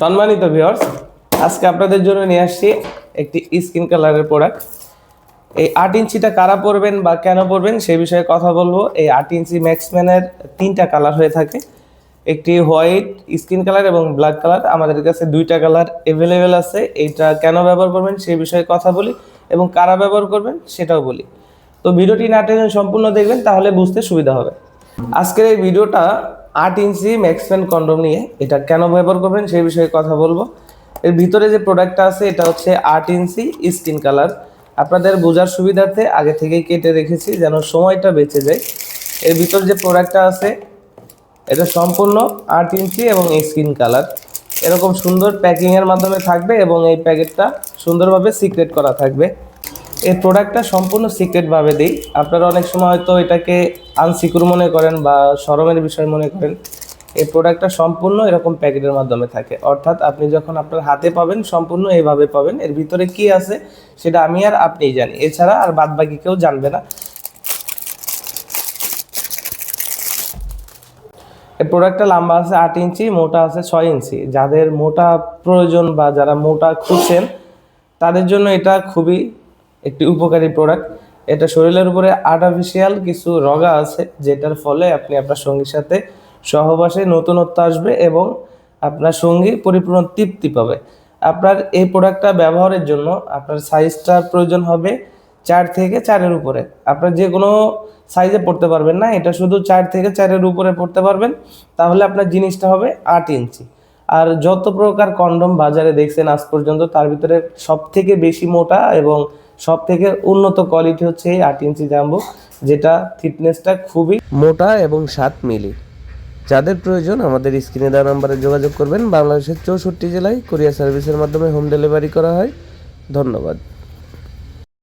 সম্মানিত ভিউয়ার্স আজকে আপনাদের জন্য নিয়ে আসছি একটি স্কিন কালারের প্রোডাক্ট এই আট ইঞ্চিটা কারা পরবেন বা কেন পরবেন সে বিষয়ে কথা বলব। এই আট ইঞ্চি ম্যাক্সম্যানের তিনটা কালার হয়ে থাকে। একটি হোয়াইট স্কিন কালার এবং ব্ল্যাক কালার আমাদের কাছে দুইটা কালার অ্যাভেলেবেল আছে। এইটা কেন ব্যবহার করবেন সেই বিষয়ে কথা বলি এবং কারা ব্যবহার করবেন সেটাও বলি। তো ভিডিওটি না টেনে সম্পূর্ণ দেখবেন, তাহলে বুঝতে সুবিধা হবে। আজকের এই ভিডিওটা আট ইঞ্চি ম্যাক্সম্যান কন্ডম নিয়ে এটা কেন ব্যবহার করবেন সেই বিষয়ে কথা বলব। এর ভিতরে যে প্রোডাক্টটা আছে, এটা হচ্ছে আট ইঞ্চি স্কিন কালার। আপনাদের বোঝার সুবিধার্থে আগে থেকেই কেটে রেখেছি যেন সময়টা বেঁচে যায়। এর ভিতর যে প্রোডাক্টটা আছে, এটা সম্পূর্ণ আট ইঞ্চি এবং স্কিন কালার। এরকম সুন্দর প্যাকিংয়ের মাধ্যমে থাকবে এবং এই প্যাকেটটা সুন্দরভাবে সিক্রেট করা থাকবে। এই প্রোডাক্টটা সম্পূর্ণ সিক্রেটভাবে দিই। আপনারা অনেক সময় হয়তো এটাকে আনসিকিউর মনে করেন বা শরমের বিষয় মনে করেন। এই প্রোডাক্টটা সম্পূর্ণ এরকম প্যাকেটের মাধ্যমে থাকে। অর্থাৎ আপনি যখন আপনার হাতে পাবেন, সম্পূর্ণ এইভাবে পাবেন। এর ভিতরে কি আছে সেটা আমি আর আপনিই জানি। এছাড়া আর বাদ বাকি কেউ জানবে না। এই প্রোডাক্টটা লম্বা আছে আট ইঞ্চি, মোটা আছে ছয় ইঞ্চি। যাদের মোটা প্রয়োজন বা যারা মোটা খুঁজছেন, তাদের জন্য এটা খুবই একটি উপকারী প্রোডাক্ট এটা শরীরের উপরে আর্টিফিশিয়াল কিছু রগা আছে, যেটার ফলে আপনি আপনার সঙ্গীর সাথে সহবাসে নতুনত্ব আসবে এবং আপনার সঙ্গী পরিপূর্ণ তৃপ্তি পাবে। আপনার এই প্রোডাক্টটা ব্যবহারের জন্য আপনার সাইজটার প্রয়োজন হবে চার থেকে চারের উপরে। আপনার যে কোনো সাইজে পড়তে পারবেন না, এটা শুধু চার থেকে চারের উপরে পড়তে পারবেন। তাহলে আপনার জিনিসটা হবে আট ইঞ্চি। আর যত প্রকার কন্ডম বাজারে দেখছেন আজ পর্যন্ত, তার ভিতরে সব থেকে বেশি মোটা এবং সব থেকে উন্নত কোয়ালিটি হচ্ছে এই আট ইঞ্চি জাম্বো, যেটা থিকনেসটা খুবই মোটা এবং সাত মিলি। যাদের প্রয়োজন আমাদের স্ক্রিনে দেওয়া নাম্বারে যোগাযোগ করবেন। বাংলাদেশের চৌষট্টি জেলায় কোরিয়া সার্ভিসের মাধ্যমে হোম ডেলিভারি করা হয়। ধন্যবাদ।